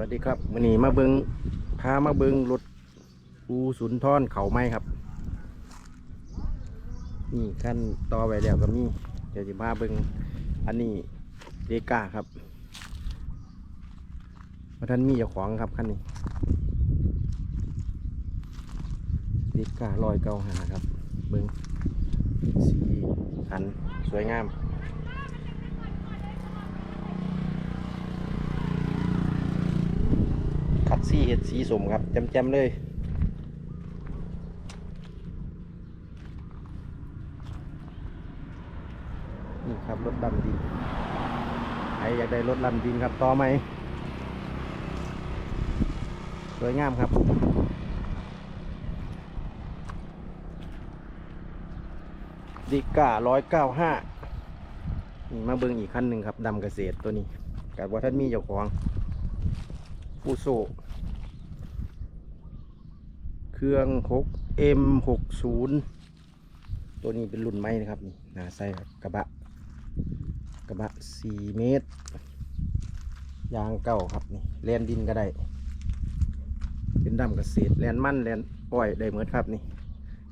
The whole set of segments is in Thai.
วัสดีครับวันนี้มาเบิงพามาเบิงรถอูสุนทรเขาไม้ครับ นี่ขั้นต่อไว้แล้วก็มีเดี๋ยวจะมาเบิงอันนี้เดกาครับเพราะท่านมีเจ้าของครับคันนี้เดกาลอยเกาหาครับ เบิงสีสันสวยงาม คัด ซี่เห็ดสีสมครับแจมๆเลยนี่ครับรถดำดินใครอยากได้รถดำดินครับต่อไหมสวยงามครับดิก้าร้อยเก้าห้านี่มาเบิ่งอีกคันหนึ่งครับดำเกษตรตัวนี้กับว่าท่านมีเจ้าของฟูโซ เครื่อง 6 M 60 ตัวนี้เป็นรุ่นไม้นะครับนี่หนาไส้กระบะ กระบะ 4 เมตร ยางเก่าครับนี่แลนดินก็ได้ เป็นดำเกษตรแลนมั่นแลนอ้อยได้เหมือนครับนี่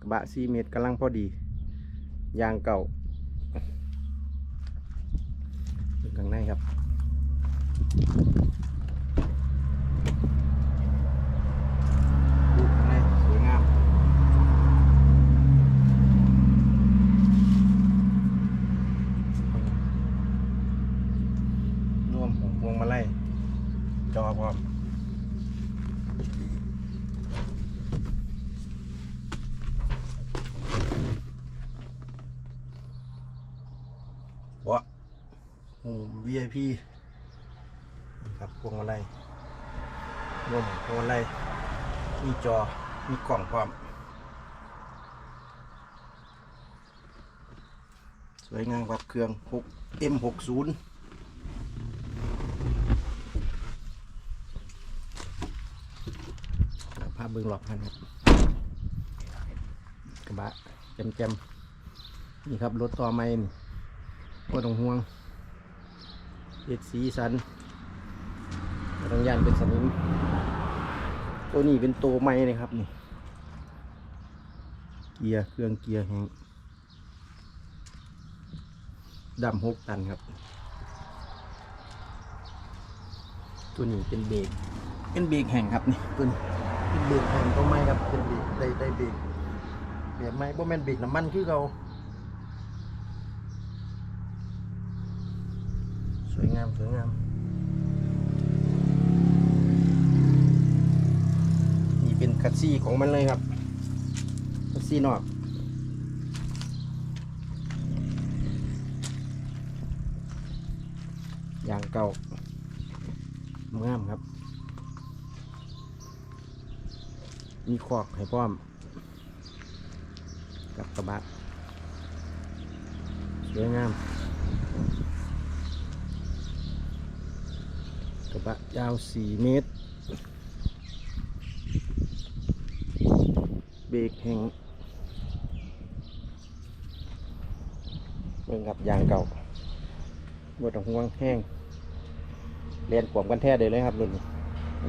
กระบะ 4 เมตรกำลังพอดี ยางเก่าดูข้างในครับ ดูข้างในสวยงามร่วมของพวงมาลัยจอพร้อม วะโอ้ VIP ครับพวงมาลัยรวมพวงมาลัยมีจอ มีกล่องพร้อม สวยงามครับเครื่อง 6 M60 ภาพเบื้องหลอกพันครับกระบะแจมๆนี่ครับ รถต่อไม้นี่ ก็ต้องห่วงเอ็ดสีสันต้องยานเป็นสนิมตัวนี้เป็นตัวไม้เลยครับนี่ เกียร์เครื่องเกียร์แห้งดำหกตันครับ ตัวนี้เป็นเบรกเป็นเบรกแห่งครับนี่ตัวนี้เป็นเบรกแห่งตัวไม้ครับเป็นเบรกได้ได้เบรกเบรกไม้บ่แม่นเบรกน้ำมันคือเรา สวยงามสวยงามนี่เป็นคัสซี่ของมันเลยครับคัสซี่นอกอย่างเก่างามครับ มีขอกให้พร้อม กับกระบะสวยงาม กระยาว 4 เมตร เบรกแห่งเบิ่งครับยางเก่าบดห่วงแห้งเรียนขวมกันแท้เลยเลยครับรุ่น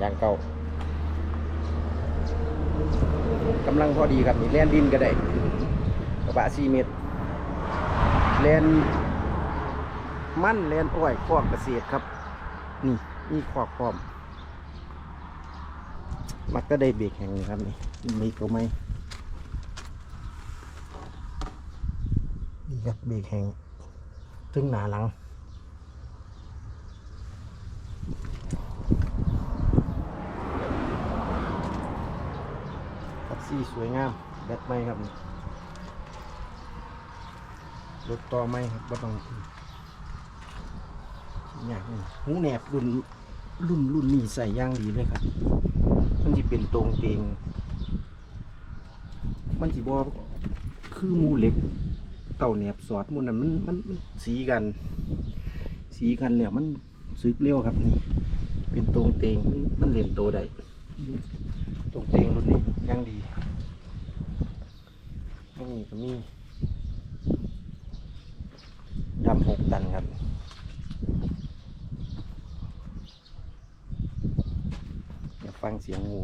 ยางเก่ากำลังพอดีครับนี่แล่นดินก็ได้กระบะ4เมตรแล่นมั่นแล่นอ้อยคอกเกษตรครับนี่ นี่คอกพร้อมมักก็ได้เบรกแห่งนี้ครับนี่เบรกก็ไม่นี่ครับเบรกแห่งถึงหนาหลังคับซี่สวยงามแบตไม่ครับรถต่อไม่ครับก็ต้องอยากนี่หูแหนบรุ่น รุ่นรุ่นนี้ใส่ย่างดีเลยครับ มันจะเป็นตรงเตงมันจะบอคือมูเล็ก เต่าแหนบสอดมูนั้นมันมันมันสีกัน สีกันเนี่ยมันซึกเร็วครับนี่ เป็นตรงเตงมันมันเล่นโตได้ตรงเตงรุ่นนี้ย่างดีนี่ก็มีดำหกตันครับ ฟังเสียงงู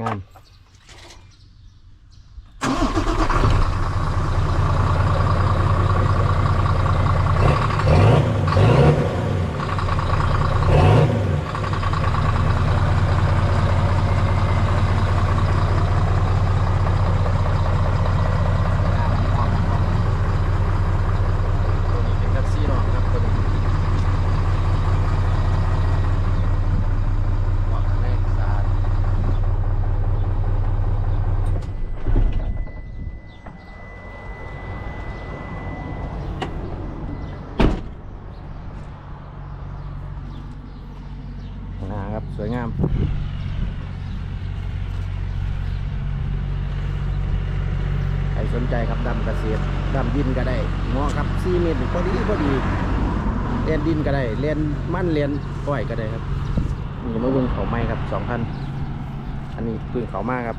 งาม ตัวนี้เป็นแท็กซี่รองครับตัวนี้ว่าข้างในสะอาดข้างหน้าครับ สวยงาม ใคร สนใจครับดำเกษตรดำดินก็ได้เหมาะครับ4เมตรนี่พอดีพอดีเลียนดินก็ได้เลียนมั่นเลียนก้อยก็ได้ครับนี่มาเบิ่งเขาไม้ครับสองพันอันนี้ปืนเขามากครับ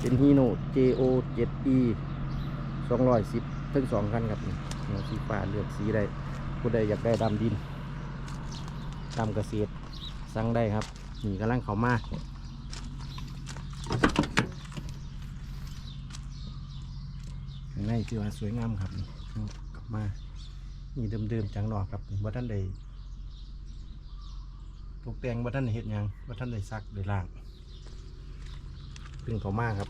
เป็นฮีโน่ JO 7E 210ถึง2คันครับนี่เนื้อสีฟ้าเลือกสีได้ผู้ใดอยากได้ดำดินดำเกษตรสั่งได้ครับนี่กำลังเขามาางในที่ว่าสวยงามครับกลับมามีเดิมๆจังหนอกครับว่าท่านใดตกแต่งว่าท่านได้เห็ดยังว่าท่านได้ซักได้ล่างพึ่งเขามากครับ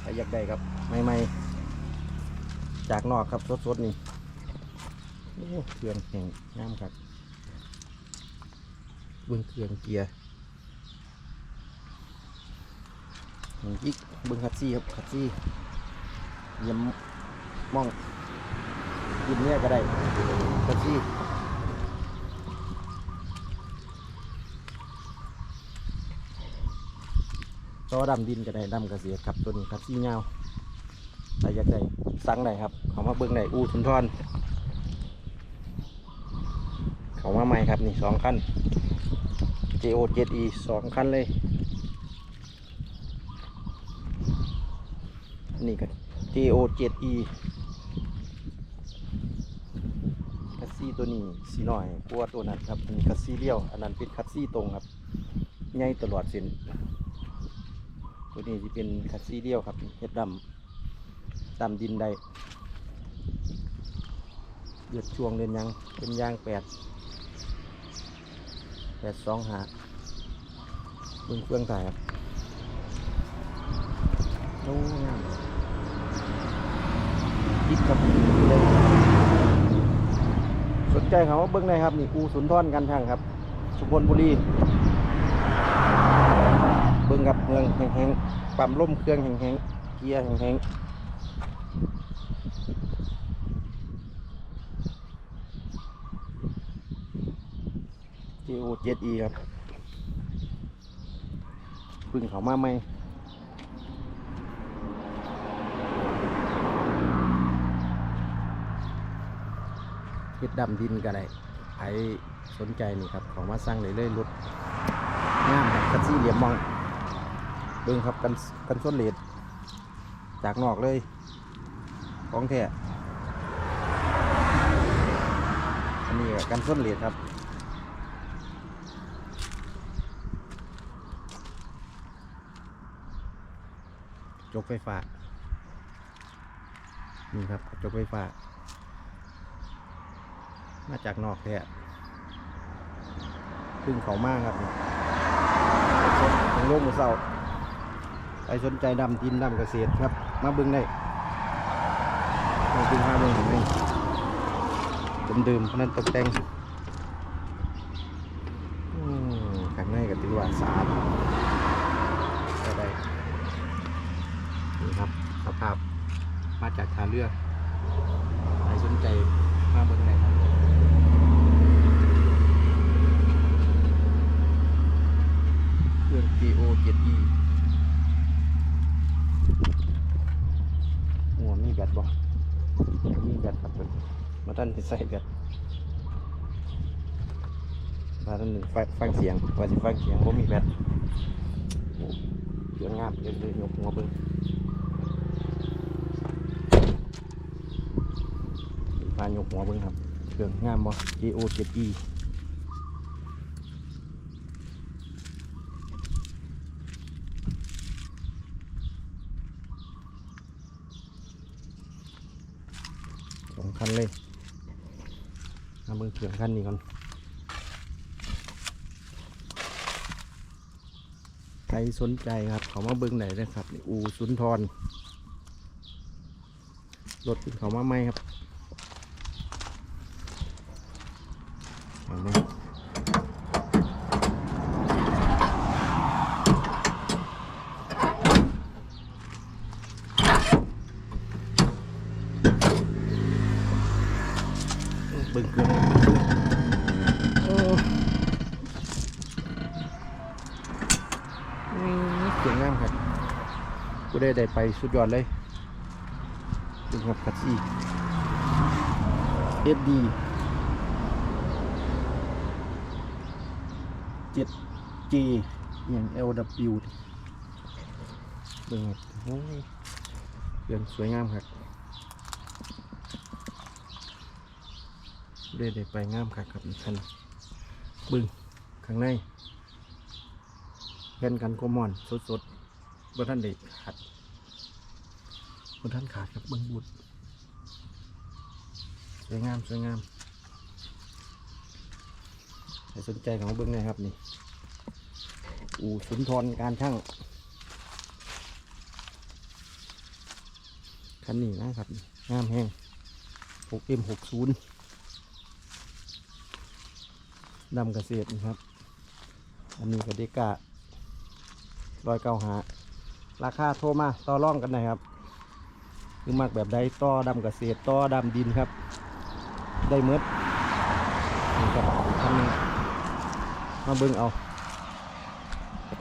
ใครอยากได้ครับใหม่ๆจากนอกครับสดๆนี่โอ้เครื่องแข็งงามครับเบื้องเครื่องเกียร์ อีกเบิ้งคัดซี่ครับคัดซี่เยี่ยมมองกินเนี่ยก็ได้คัดซี่ต่อดำดินก็ได้ดำกระเสียครับตัวนี้คัดซี่เงาใครอยากได้สั่งได้ครับเขามาเบิ้งได้อู้ทุนทอนเขามาใหม่ครับนี่สองคัน JO 7E สองคันเลย นี่ก็ JO 7E คัสซี่ตัวนี้สีหน่อยกลัวตัวนั้นครับอันนี้คัสซี่เลี้ยว อันนั้นเป็นคัสซี่ตรงครับใหญ่ตลอดเส้นตัวนี้จะเป็นคัสซี่เลี้ยวครับเฮ็ดดำดำดินได้เดือดช่วงเดือนยังเป็นยางแปดแปดสองหาเบื้องเครื่องถ่ายครับโอ้งาม คิดครับสนใจเขาว่าเบิ้องได้ครับนี่อูสุนทรกันช่างครับ สุพรรณบุรีเบิ้องกับเมืองแห้งๆปั๊มล่มเครื่องแห้งๆเกียร์แห้งๆ GO 7E ครับพึ่งเขามาไหม เฮ็ดดำดินก็ได้ใครสนใจนี่ครับของมาสร้างเลยเลยๆรถงามครับกันซี่เหลี่ยมมองเบิ่งครับกันกันส้นเลดจากนอกเลย ของแท้อันนี้ก็กันส้นเลดครับจกไฟฟ้านี่ครับจกไฟฟ้า มาจากนอกแท้พึ่งเขามากครับของโลกมือเศร้าใครสนใจดำดินดำเกษตรครับ มาบิ้งได้มาบิ้งมาบิ้งเห็นไหมดื่มๆเพราะนั้นตกแต่งอืมข้างในก็ถือว่าสาดก็ได้นี่ครับสภาพมาจากทาเรือใครสนใจมาบิ้งได้ครับ เค รื่อง GO 7E หัวมีแบตบ่มีแบตครับเพิ่นมาท่านที่ใส่แบตมาท่านหนึ่งฟังฟังเสียงว่าสิฟังเสียงว่ามีแบตเสียงามเดี๋ยวเลยยกหัวเบิ่งายกหัวเบิ่งครับเครื่องงามบ่ JO 7E สองคันเลยมาเบิ่งเขื่องคันนี้ก่อนใครสนใจครับ เขามาเบิ่งไหนนะครับ อูสุนทรรถขึ้นเขามาไหมครับเอาไหมเบิ่งเครื่อเสียงงามครับกูได้ได้ไปสุดยอดเลยดูครับคัตซี่ FD 7G อย่าง LW เบิ่งครับโอ้ยเรื่องสวยงามครับ ได้ได้ไปงามครับครับอีกคันบึงข้างในแผ่นกันโกมอนสดๆบนท่านเด็กขาดบนท่านขาดครับเบิ้งบุดสวยงามสวยงามใครสนใจของเบิ้งนะครับนี่อู่สุนทรการช่างคันนี้นะครับงามแห้ง 6M60 ดำเกษตรนะครับ อันนี้ก็เดการอยเก้าหาราคาโทรมาต่อร่องกันหน่อยครับคือมักแบบใดต่อดำเกษตรต่อดำดินครับ ได้เมดนี่ครับอีกคันหนึงมาเบิ้งเอา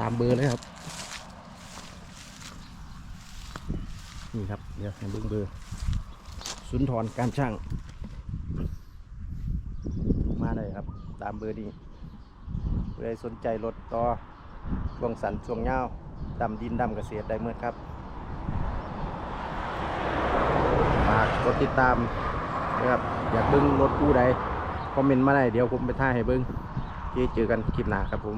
ตามเบอร์เลยครับ นี่ครับ เดี๋ยวให้เบิ้งเบอร์สุนทรการช่าง มาได้ครับ ตามเบอร์นี้เพื่อให้สนใจรถต่อช่วงสันช่วงเงาดำดินดำเกษตรได้เมื่อครับฝากกดติดตามนะครับอยากเบิ้งรถกู้ใดคอมเมนต์มาได้เดี๋ยวผมไปท่าให้เบิ้งที่เจอกันคลิปหน้าครับผม